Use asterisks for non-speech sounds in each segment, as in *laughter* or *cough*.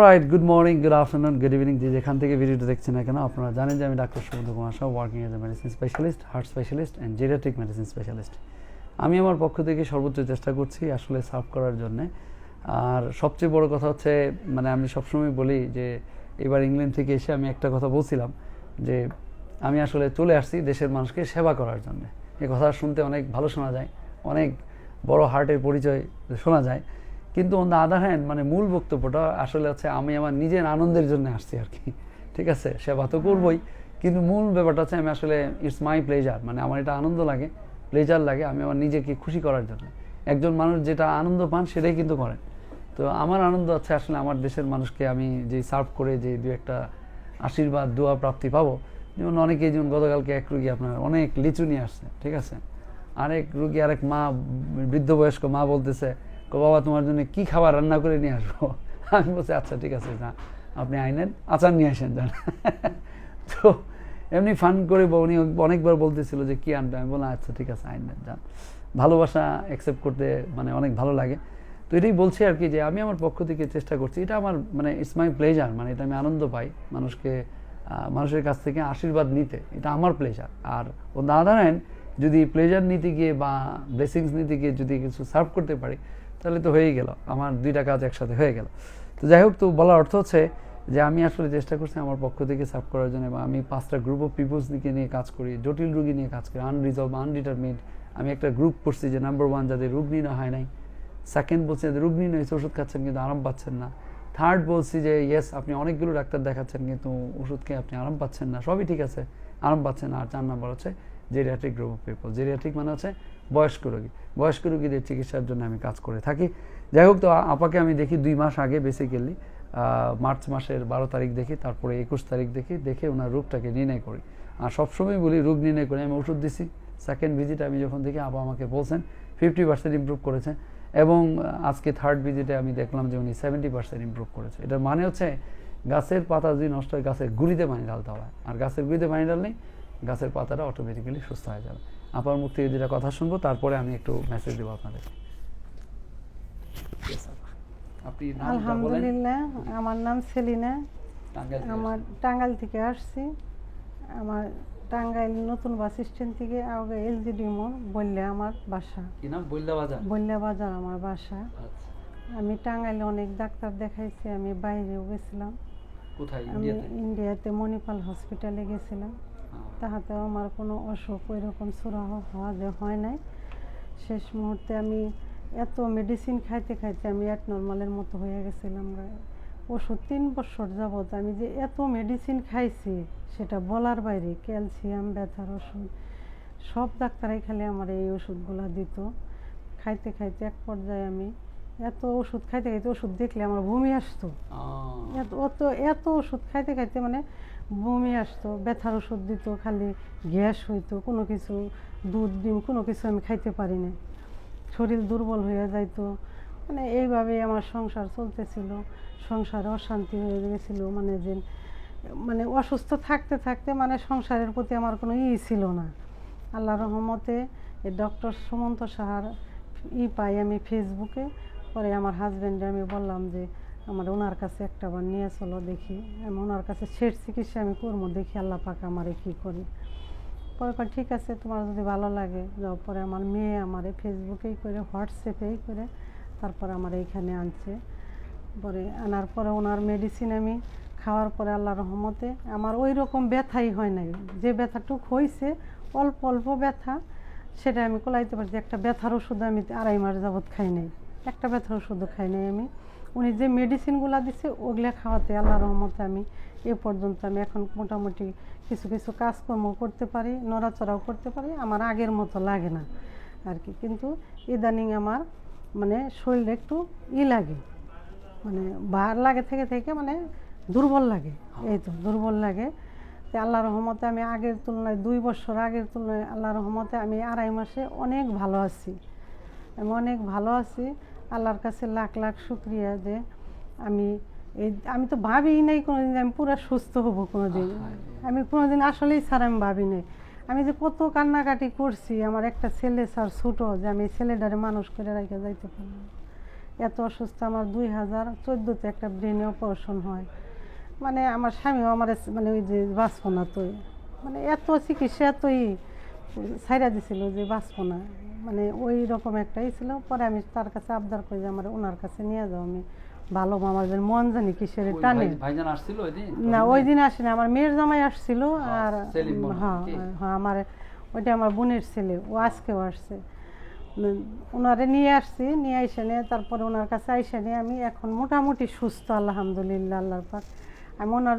Right good morning good afternoon good evening যে যেখান থেকে ভিডিওটা দেখছেন না কেন, আপনারা জানেন যে আমি doctor Sumanta Kumar Shah working as a medicine specialist heart specialist and geriatric medicine specialist আমি আমার পক্ষ থেকে সর্বোচ্চ চেষ্টা করছি আসলে সার্ভ করার জন্যে। আর সবচেয়ে বড় কথা হচ্ছে মানে আমি সবসময় বলি যে, এবার ইংল্যান্ড থেকে এসে আমি একটা কথা বলছিলাম যে, আমি আসলে চলে আসছি দেশের মানুষকে সেবা করার জন্য। এই কথা শুনতে অনেক ভালো শোনা যায়, অনেক বড় হার্টের পরিচয় শোনা যায়। কিন্তু অন দ্য আদার হ্যান্ড মানে মূল বক্তব্যটা আসলে হচ্ছে আমি আমার নিজের আনন্দের জন্য আসছি আর কি। ঠিক আছে? সেবা তো করবই। কিন্তু মূল ব্যাপারটা হচ্ছে আমি আসলে ইটস মাই প্লেজার মানে আমার এটা আনন্দ লাগে প্লেজার লাগে আমি আমার নিজেকে খুশি করার জন্য। একজন মানুষ যেটা আনন্দ পান সেটাই কিন্তু করেন। তো আমার আনন্দ হচ্ছে আসলে আমার দেশের মানুষকে আমি যে সার্ভ করে যে দু একটা আশীর্বাদ, দোয়া, প্রাপ্তি পাবো। যেমন অনেকেই, যেমন গতকালকে এক রুগী আপনার অনেক লিচু নিয়ে আসছে, ঠিক আছে? আরেক রুগী, আরেক মা, বৃদ্ধ বয়স্ক মা বলতেছে কো বাবা, তোমার জন্য কি খাবার রান্না করে নিয়ে আসব? আমি বলছি আচ্ছা ঠিক আছে না আপনি আইনেন, আচার নিয়ে আসেন যান তো এমনি ফান করে উনি অনেকবার বলতেছিল যে, কি আনবে? আমি বললাম আচ্ছা ঠিক আছে আইনেন যান ভালোবাসা অ্যাকসেপ্ট করতে মানে অনেক ভালো লাগে। তো এটাই বলছি আর কি যে, আমি আমার পক্ষ থেকে চেষ্টা করছি। এটা আমার মানে ইটস মাই প্লেজার মানে এটা আমি আনন্দ পাই মানুষকে মানুষের কাছ থেকে আশীর্বাদ নিতে। এটা আমার প্লেজার আর ও দাদা যদি প্লেজার নিতে গিয়ে বা ব্লেসিংস নিতে গিয়ে যদি কিছু সার্ভ করতে পারি তাহলে তো হয়েই গেল। আমার দুইটা কাজ একসাথে হয়ে গেল। তো যাই হোক, তো বলার অর্থ হচ্ছে যে আমি আসলে চেষ্টা করছি আমার পক্ষ থেকে সার্ভ করার জন্য এবং আমি পাঁচটা গ্রুপ অফ পিপলসকে নিয়ে কাজ করি, জটিল রোগী নিয়ে কাজ করি আনরিজলভ আনডিটারমিন্ড আমি একটা গ্রুপ করছি যে নাম্বার ওয়ান যাদের রোগ নির্ণয় হয় নাই। সেকেন্ড বলছি, যাদের রোগ নির্ণয় হয়েছে, ওষুধ খাচ্ছেন কিন্তু আরাম পাচ্ছেন না। থার্ড বলছি যে ইয়েস আপনি অনেকগুলো ডাক্তার দেখাচ্ছেন কিন্তু ওষুধ খেয়ে আপনি আরাম পাচ্ছেন না। সবই ঠিক আছে, আরাম পাচ্ছেন আর চার নাম্বার হচ্ছে geriatric group of people geriatric মানে হচ্ছে বয়স্ক রোগী। বয়স্ক রোগীদের চিকিৎসার জন্য আমি কাজ করে থাকি। যাই হোক তো আপাকে আমি দেখি দুই মাস আগে বেসিক্যালি মার্চ মাসের বারো তারিখ দেখি, তারপরে একুশ তারিখ দেখি, দেখে ওনার রোগটাকে নির্ণয় করি। আর সবসময় বলি রোগ নির্ণয় করে। আমি ওষুধ দিছি। সেকেন্ড ভিজিট আমি যখন দেখি, আপা আমাকে বলছেন ফিফটি পার্সেন্ট ইম্প্রুভ করেছেন। এবং আজকে থার্ড ভিজিটে আমি দেখলাম যে উনি সেভেন্টি পার্সেন্ট ইম্প্রুভ করেছে। এটার মানে হচ্ছে, গাছের পাতা যদি নষ্ট হয়, গাছের গুঁড়িতে পানি ঢালতে হয় আর গাছের গুঁড়িতে পানি ঢাললেই গাছের পাতাটা অটোমেটিক্যালি সুস্থ হয়ে যাবে। আপার মুখ থেকে যেটা কথা শুনব তারপরে আমি একটু মেসেজ দেবো আপনাদের আপনি আলহামদুলিল্লাহ আমার নাম সেলিনা। আমার টাঙ্গাইল থেকে আসছি। আমার টাঙ্গাইল নতুন বাস স্ট্যান্ড থেকে আগে এলজিডি মোড় বললে আমার বাসা। কি নাম? বইল্লা বাজার? বললে বাজার আমার বাসা। আচ্ছা। আমি টাঙ্গাইলে অনেক ডাক্তার দেখাইছি আমি বাইরেও গেছিলাম। কোথায়? ইন্ডিয়াতে? মণিপাল হসপিটালে গেছিলাম। তাহাতেও আমার কোনো অসুখ ওই রকম সুরাহ হওয়া যে হয় নাই। শেষ মুহূর্তে আমি এত মেডিসিন খাইতে খাইতে আমি এক নর্মালের মতো হয়ে গেছিলাম ওষুধ তিন বছর যাবত আমি যে এত মেডিসিন খাইছি সেটা বলার বাইরে ক্যালসিয়াম ব্যথার ওষুধ সব ডাক্তারাই খালি আমার এই ওষুধগুলো দিত। খাইতে খাইতে এক পর্যায়ে আমি এত ওষুধ খাইতে খাইতে ওষুধ দেখলে আমার বমি আসতো। এত অত এত ওষুধ খাইতে খাইতে মানে বমি আসতো, ব্যথার ওষুধ দিত, খালি গ্যাস হইতো, কোনো কিছু, দুধ, ডিম, কোনো কিছু আমি খাইতে পারি না শরীর দুর্বল হয়ে যাইতো। মানে এইভাবেই আমার সংসার চলতেছিল। সংসারে অশান্তি হয়ে গেছিল মানে যে মানে অসুস্থ থাকতে থাকতে মানে সংসারের প্রতি আমার কোনো ই ছিল না। আল্লাহ রহমতে ডক্টর সুমন্ত সাহার ই পাই আমি ফেসবুকে পরে আমার হাজব্যান্ডে আমি বললাম যে আমার ওনার কাছে একটা বার নিয়ে চলো দেখি। আমি ওনার কাছে শেষ চিকিৎসা আমি করব দেখি আল্লাহ পাক আমারে কী করি। পরে কয়, ঠিক আছে তোমার যদি ভালো লাগে যাও। পরে আমার মেয়ে আমার ফেসবুকেই করে হোয়াটসঅ্যাপেই করে তারপরে আমার এইখানে আনছে। পরে আনার পরে ওনার মেডিসিন আমি খাওয়ার পরে আল্লাহ রহমতে আমার ওই রকম ব্যথাই হয় নাই। যে ব্যথাটুক হয়েছে অল্প অল্প ব্যথা সেটা আমি কোলাইতে পারছি। একটা ব্যথার ওষুধ আমি আড়াই মাস যাবৎ খাই নাই। একটা ব্যথার ওষুধও খাই নাই আমি। উনি যে মেডিসিনগুলো দিছে, ওগুলা খাওয়াতে আল্লাহ রহমতে আমি এ পর্যন্ত আমি এখন মোটামুটি কিছু কিছু কাজকর্ম করতে পারি, নড়াচড়াও করতে পারি, আমার আগের মতো লাগে না আর কি। কিন্তু ইদানিং আমার মানে শরীর একটু ই লাগে মানে বার লাগে থেকে থেকে মানে দুর্বল লাগে, এই তো দুর্বল লাগে। তো আল্লাহ রহমতে আমি আগের তুলনায় দুই বছর আগের তুলনায় আল্লাহ রহমতে আমি আড়াই মাসে অনেক ভালো আছি, আমি অনেক ভালো আছি। আল্লাহর কাছে লাখ লাখ শুক্রিয়া যে আমি এই আমি তো ভাবিই নাই কোনোদিন আমি পুরো সুস্থ হব কোনোদিন। আমি কোনোদিন আসলেই স্যার আমি ভাবি নাই। আমি যে কত কান্নাকাটি করছি আমার একটা ছেলে স্যার ছোটো যে আমি ছেলেটারে মানুষ করে রেখে যাইতে পারলাম এত অসুস্থ আমার দুই হাজার চোদ্দোতে একটা ব্রেনে অপারেশন হয়। মানে আমার স্বামীও আমার মানে ওই যে বাঁচবো না তো। মানে এত চিকিৎসা এতই ছাইরা দিছিল যে বাঁচবো না। মানে ওই রকম একটাই ছিল। পরে আমি তার কাছে আবদার করি যে আমার ওনার কাছে নিয়ে যাও আমি ভালো আমার যে মন জানি কিসের টানে। না ওই দিন আসেনি আমার মেয়ের জামাই আসছিল আর হ্যাঁ হ্যাঁ আমার ওইটা আমার বোনের ছেলে ও আজকেও আসছে। ওনারে নিয়ে আসছি নিয়ে আইসে নিয়ে তারপরে ওনার কাছে আইসে নিয়ে আমি এখন মোটামুটি সুস্থ আলহামদুলিল্লাহ আল্লাহর পাক। আমি ওনার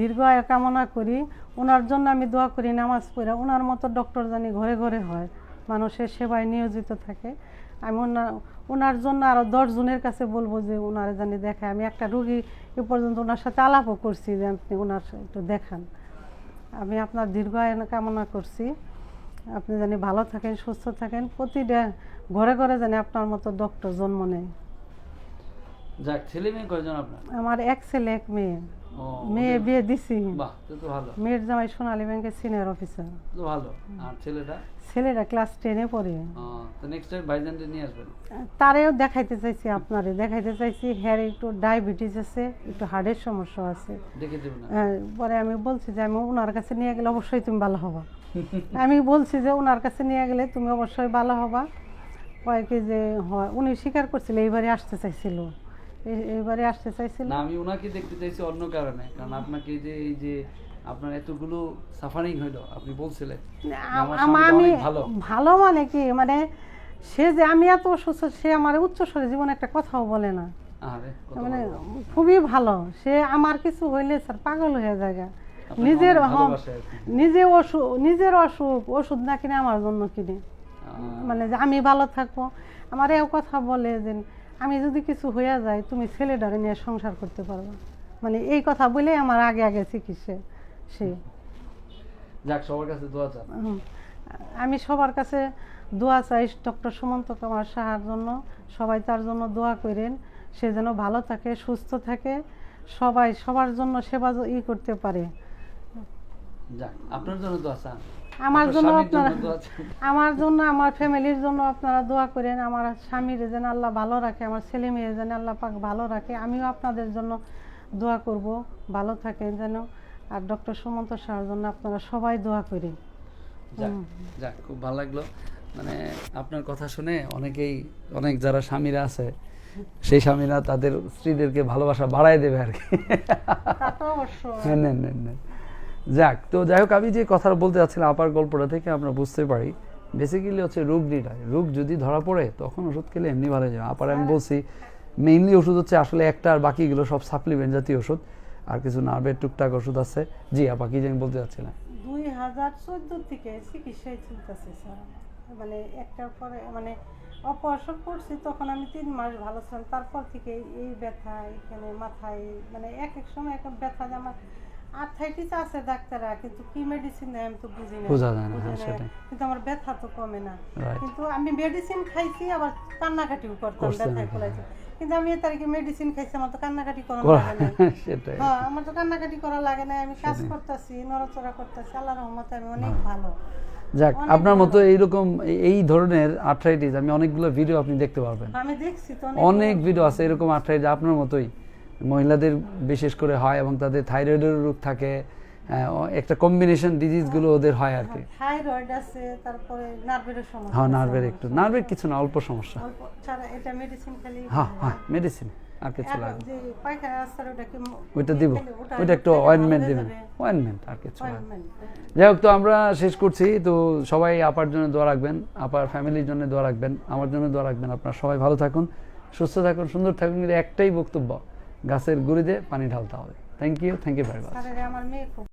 দীর্ঘ আয়ু কামনা করি ওনার জন্য আমি দোয়া করি নামাজ পড়ে ওনার মতো ডক্টর জানি ঘরে ঘরে হয়। মানুষের সেবায় নিয়োজিত থাকে। আমি ওনার ওনার জন্য আরও দশজনের কাছে বলব যে ওনারে জানি দেখায়। আমি একটা রুগী এ পর্যন্ত ওনার সাথে আলাপও করছি যে আপনি ওনার একটু দেখান। আমি আপনার দীর্ঘ কামনা করছি। আপনি জানি ভালো থাকেন সুস্থ থাকেন। প্রতিটা ঘরে ঘরে জানি আপনার মতো ডক্টর জন্ম নেয়। যাক ছেলে মেয়ে কয়জন আপনার? আমার এক ছেলে এক মেয়ে। মেয়ে বিয়ে দিছি। বাহ তো তো ভালো। মেয়ের জামাই সোনালী ব্যাংকের সিনিয়র অফিসার তো ভালো। আর ছেলেটা? ছেলেরা ক্লাস টেনে পড়ে। তো নেক্সট টাইম ভাইজানকে নিয়ে আসবেন? তারেও দেখাইতে চাইছি আপনারে। দেখাইতে চাইছি হ্যার একটু ডায়াবেটিস আছে একটু হার্টের সমস্যা আছে। হ্যাঁ, পরে আমি বলছি যে আমি ওনার কাছে নিয়ে গেলে অবশ্যই তুমি ভালো হবা। আমি বলছি যে ওনার কাছে নিয়ে গেলে তুমি অবশ্যই ভালো হবা। কয় কি যে হয় উনি স্বীকার করছিল এইবারে আসতে চাইছিল। এইবারে আসতে চাইছিল? না আমি ওনাকে দেখতে চাইছি অন্য কারণে। কারণ আপনাকে যে এই যে আপনার এতগুলো সাফারিং হইল আপনি বলছিলেন আমি ভালো। মানে কি মানে সে যে আমি এত অসুস্থ সে আমার উচ্চস্বরে জীবনে একটা কথাও বলে না। আরে মানে খুবই ভালো। সে আমার কিছু হইলে স্যার পাগল হয়ে যায় নিজের। নিজে অসুখ নিজের অসুখ ওষুধ না কিনে আমার জন্য কিনে। মানে যে আমি ভালো থাকব। আমার এও কথা বলে যে আমি যদি কিছু হয়ে যায় তুমি ছেলেটারে নিয়ে সংসার করতে পারবে। মানে এই কথা বলে আমার আগে আগে চিকিৎসা সে। যাক সবার কাছে দোয়া চান। আমি সবার কাছে দোয়া চাই ডক্টর সুমন্ত কুমার সাহার জন্য। সবাই তার জন্য দোয়া করেন সে যেন ভালো থাকে সুস্থ থাকে সবাই সবার জন্য সেবা ই করতে পারে। যাক আপনার জন্য দোয়া চান। আমার জন্য আপনারা আমার জন্য আমার ফ্যামিলির জন্য আপনারা দোয়া করেন। আমার স্বামীর যেন আল্লাহ ভালো রাখে আমার ছেলে মেয়ে যেন আল্লাহ পাক ভালো রাখে। আমিও আপনাদের জন্য দোয়া করব। ভালো থাকেন যেন। আর ডক্টর সুমন্ত সাহার জন্য আপনারা সবাই দোয়া করেন। যাক খুব ভালো লাগল। মানে আপনার কথা শুনে অনেকেই অনেক যারা স্বামীরা আছে সেই স্বামীরা তাদের স্ত্রীদেরকে ভালোবাসা বাড়ায় দেবে আর কি। হ্যাঁ, নেন নেন নেন। যাক তো যাই হোক আমি যে কথা বলতে চাচ্ছিলাম আপার গল্পটা থেকে আমরা বুঝতে পারি বেসিক্যালি হচ্ছে রোগ নির্ণয়। রোগ যদি ধরা পড়ে তখন ওষুধ খেলে এমনি ভালো যাবে। আপার আমি বলছি মেইনলি ওষুধ হচ্ছে আসলে একটা আর বাকিগুলো সব সাপ্লিমেন্ট জাতীয় ওষুধ। আর কিছু নার্ভের টুকটাক ওষুধ আছে। জি আপা কি জানি বলতে চাচ্ছিলাম দুই হাজার চোদ্দ থেকে চিকিৎসায় চলতেছে স্যার। মানে একটার পরে মানে অপারেশন করছি তখন আমি তিন মাস ভালো ছিলাম। তারপর থেকে এই ব্যথা এখানে মাথায় মানে এক এক সময় এক ব্যথা যে আমার আর্থাইটিস আছে ডাক্তাররা কিন্তু কি মেডিসিন দেয় আমি তো বুঝি না। বোঝা যায় না, হ্যাঁ, সেটাই। কিন্তু আমার ব্যথা তো কমে না। কিন্তু আমি মেডিসিন খাইছি আবার কান্নাকাটিও করতাম করছেন ব্যথায় কিন্তু আমি মেডিসিন খাইছি আমার তো কান্নাকাটি করা লাগে না। *laughs* সেটাই। হ্যাঁ আমার তো কান্নাকাটি করা লাগে না আমি কাজ করতেছি নড়াচড়া করতেছি আল্লাহ রহমতে আমি অনেক ভালো। যাক আপনার মতো এইরকম এই- এই ধরনের আর্থ্রাইটিস আমি অনেকগুলো ভিডিও আপনি দেখতে পারবেন। আমি দেখছি তো অনেক ভিডিও আছে এরকম আর্থ্রাইটিস আপনার মতোই। মহিলাদের বিশেষ করে হয় এবং তাদের থাইরয়েডের রোগ থাকে একটা কম্বিনেশন ডিজিজগুলো ওদের হয় আর কি। থাইরয়েড আছে তারপরে নার্ভের সমস্যা হ্যাঁ নার্ভের একটু। নার্ভের কিছু না অল্প সমস্যা। অল্প ছাড়া এটা মেডিসিন খালি হ্যাঁ হ্যাঁ মেডিসিন আর কিছু লাগবে যে পায়খানা রাস্তার ওটা কি ওইটা দিব। ওটা ওইটা একটু অয়েনমেন্ট দিবেন। যাবে। অয়েনমেন্ট আর কিছু লাগবে। যাই হোক তো আমরা শেষ করছি। তো সবাই আপার জন্য দোয়া রাখবেন আপার ফ্যামিলির জন্য দোয়া রাখবেন আমার জন্য দোয়া রাখবেন। আপনারা সবাই ভালো থাকুন সুস্থ থাকুন সুন্দর থাকুন। একটাই বক্তব্য গাছের গুড়িতে পানি ঢালতে হবে। Thank you thank you very much